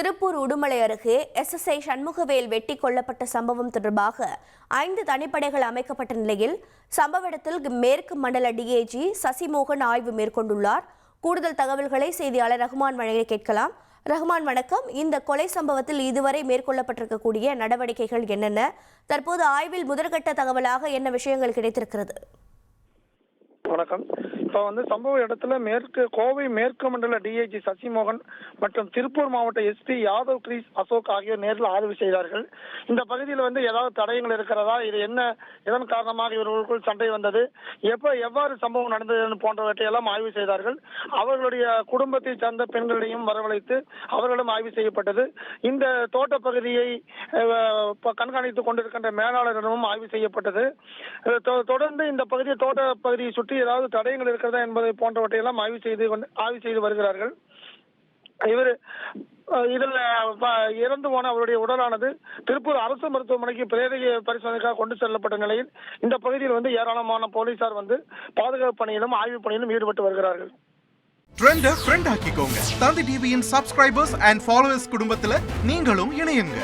திருப்பூர் உடுமலை அருகே எஸ்எஸ்ஐ சண்முகவேல் வெட்டி கொல்லப்பட்ட சம்பவம் தொடர்பாக ஐந்து தனிப்படைகள் அமைக்கப்பட்ட நிலையில் சம்பவ இடத்தில் மேற்கு மண்டல டிஏஜி சசிமோகன் ஆய்வு மேற்கொண்டுள்ளார். கூடுதல் தகவல்களை செய்தியாளர் ரஹ்மான் வழங்க கேட்கலாம். ரஹ்மான் வணக்கம். இந்த கொலை சம்பவத்தில் இதுவரை மேற்கொள்ளப்பட்டிருக்கக்கூடிய நடவடிக்கைகள் என்னென்ன? தற்போது ஆய்வில் முதற்கட்ட தகவலாக என்ன விஷயங்கள் கிடைத்திருக்கிறது? வணக்கம். இப்போ வந்து சம்பவ இடத்துல மேற்கு கோவை மேற்கு மண்டல டிஐஜி சசிமோகன் மற்றும் திருப்பூர் மாவட்ட எஸ்பி யாதவ் கிரீஸ் அசோக் ஆகியோர் நேரில் ஆய்வு செய்தார்கள். இந்த பகுதியில் வந்து ஏதாவது தடயங்கள் இருக்கிறதா? இது என்ன இதன் காரணமாக இவர்களுக்குள் சண்டை வந்தது? எப்போ எவ்வாறு சம்பவம் நடந்தது போன்றவற்றை எல்லாம் ஆய்வு செய்தார்கள். அவர்களுடைய குடும்பத்தை சார்ந்த பெண்களையும் வரவழைத்து அவர்களும் ஆய்வு செய்யப்பட்டது. இந்த தோட்ட பகுதியை கண்காணித்துக் கொண்டிருக்கின்ற மேலாளரிடமும் ஆய்வு செய்யப்பட்டது. தொ- தொடர்ந்து இந்த பகுதியை தோட்ட பகுதியை சுற்றி ஏதாவது தடயங்கள் இருக்கிறதா என்பதை போன்றவற்றை எல்லாம் ஆய்வு செய்து கொண்டு ஆய்வு செய்து வருகிறார்கள். இவர் இதில் இறந்து போன அவருடைய உடலானது திருப்பூர் அரசு மருத்துவமனைக்கு பிரேத பரிசோதனைக்காக கொண்டு செல்லப்பட்ட நிலையில் இந்த பகுதியில் வந்து ஏராளமான போலீசார் வந்து பாதுகாப்பு பணியிலும் ஆய்வு பணியிலும் ஈடுபட்டு வருகிறார்கள். ட்ரெண்ட ஃப்ரெண்ட் ஆக்கிக்கோங்க. தந்தி டிவியின் சப்ஸ்கிரைபர்ஸ் அண்ட் ஃபாலோவர்ஸ் குடும்பத்தில் நீங்களும் இணையுங்க.